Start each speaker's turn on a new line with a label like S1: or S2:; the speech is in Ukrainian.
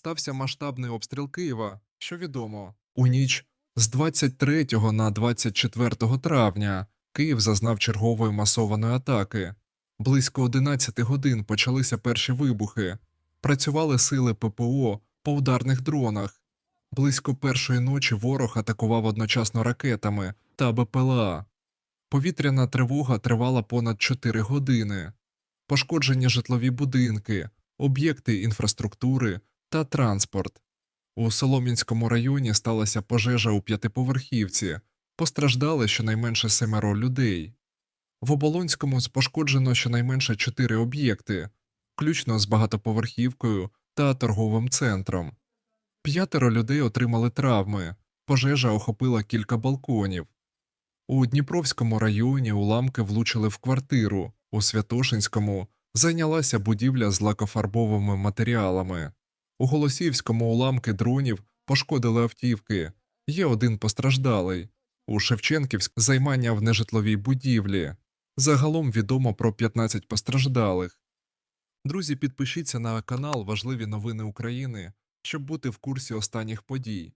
S1: стався масштабний обстріл Києва, що відомо. У ніч з 23 на 24 травня Київ зазнав чергової масованої атаки. Близько 11 годин почалися перші вибухи. Працювали сили ППО по ударних дронах. Близько першої ночі ворог атакував одночасно ракетами та БПЛА. Повітряна тривога тривала понад 4 години. Пошкоджені житлові будинки, об'єкти інфраструктури та транспорт. У Солом'янському районі сталася пожежа у п'ятиповерхівці, постраждали щонайменше семеро людей. В Оболонському пошкоджено щонайменше чотири об'єкти, включно з багатоповерхівкою та торговим центром. П'ятеро людей отримали травми, пожежа охопила кілька балконів. У Дніпровському районі уламки влучили в квартиру, у Святошинському зайнялася будівля з лакофарбовими матеріалами. У Голосівському уламки дронів пошкодили автівки. Є один постраждалий. У Шевченківськ займання в нежитловій будівлі. Загалом відомо про 15 постраждалих. Друзі, підпишіться на канал Важливі новини України, щоб бути в курсі останніх подій.